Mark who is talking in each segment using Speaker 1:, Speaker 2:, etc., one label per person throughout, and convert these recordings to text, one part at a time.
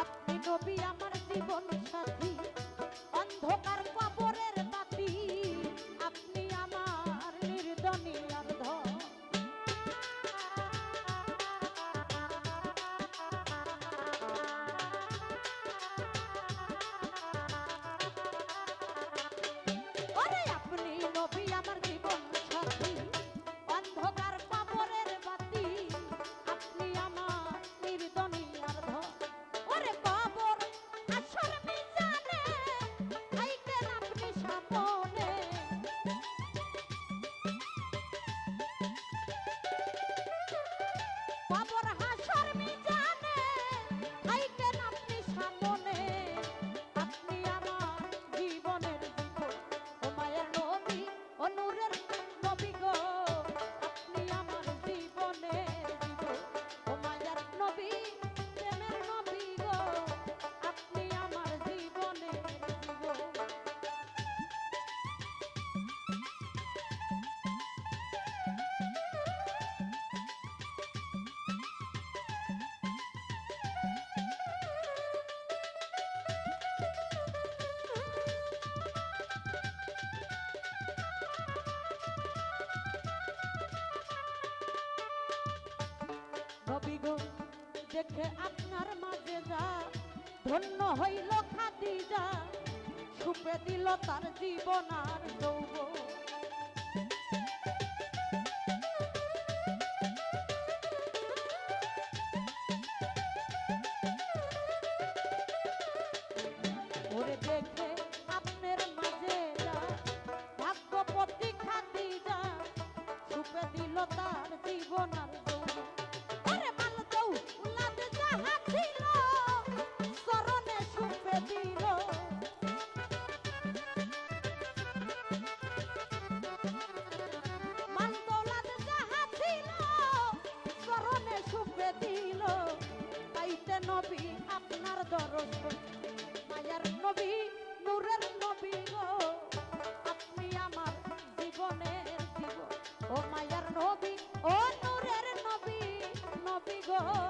Speaker 1: আপনি নবী আমার জীবন সাথী। নবী গো, দেখে আপনার মাঝে যা, ধন্য হইল খাদিজা সুপে দিল তার জীবন আর যৌব দেখে আপনার মাঝে যা, ভাগ্যপতি খাদিজা সুপে দিল তার জীবন আরে দিল। তাইতে নবী আপনার দরজন মায়ার নবী, নূরের নবী গো। আপনি আমার জীবনের জীবন ও মায়ার নবী, ও নূরের নবী নবী গো।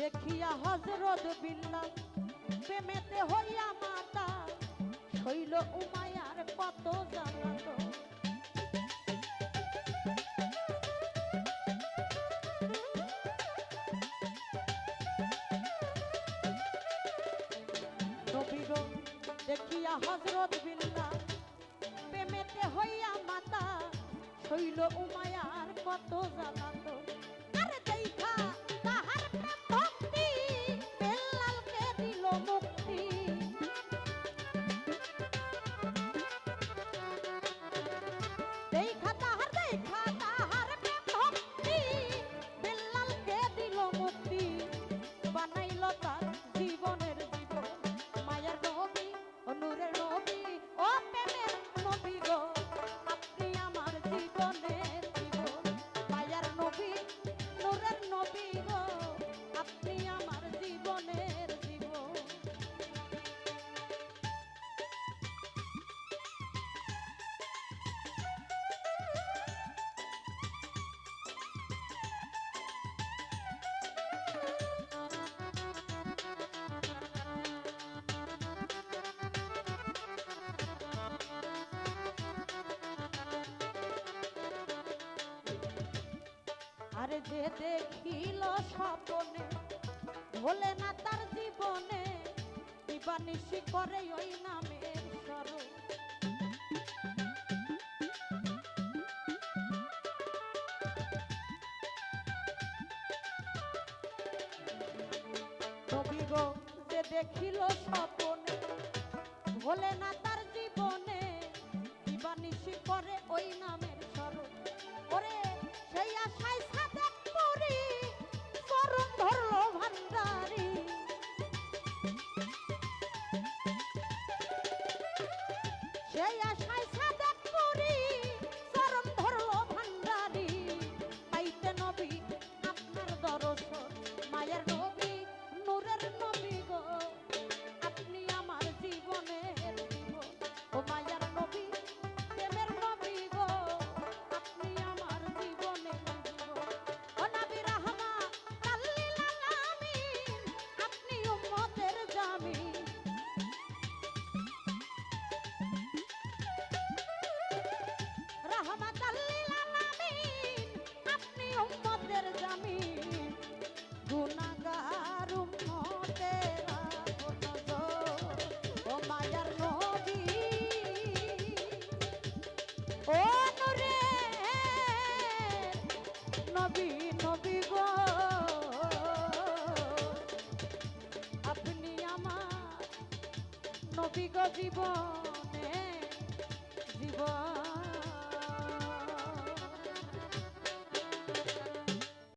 Speaker 1: দেখিয়া হজরত বিল্লাল প্রেমেতে হইয়া মাতা, শৈল উমায়ার কত নবীর দেখিয়া হজরত বিল্লাল প্রেমেতে হইয়া মাতা, শৈল উমায়ার কত জানাত আরে যে দেখিল স্বপনে, ভোলে না তার জীবনে, দিবানিশি করে ওই নবী গো দেখিল স্বপনে, ভোলে না তার জীবনে, দিবানিশি করে ওই নামের স্মরণ ওরে, সেই আশায় সেই আশায় নবী জীবনে জীবন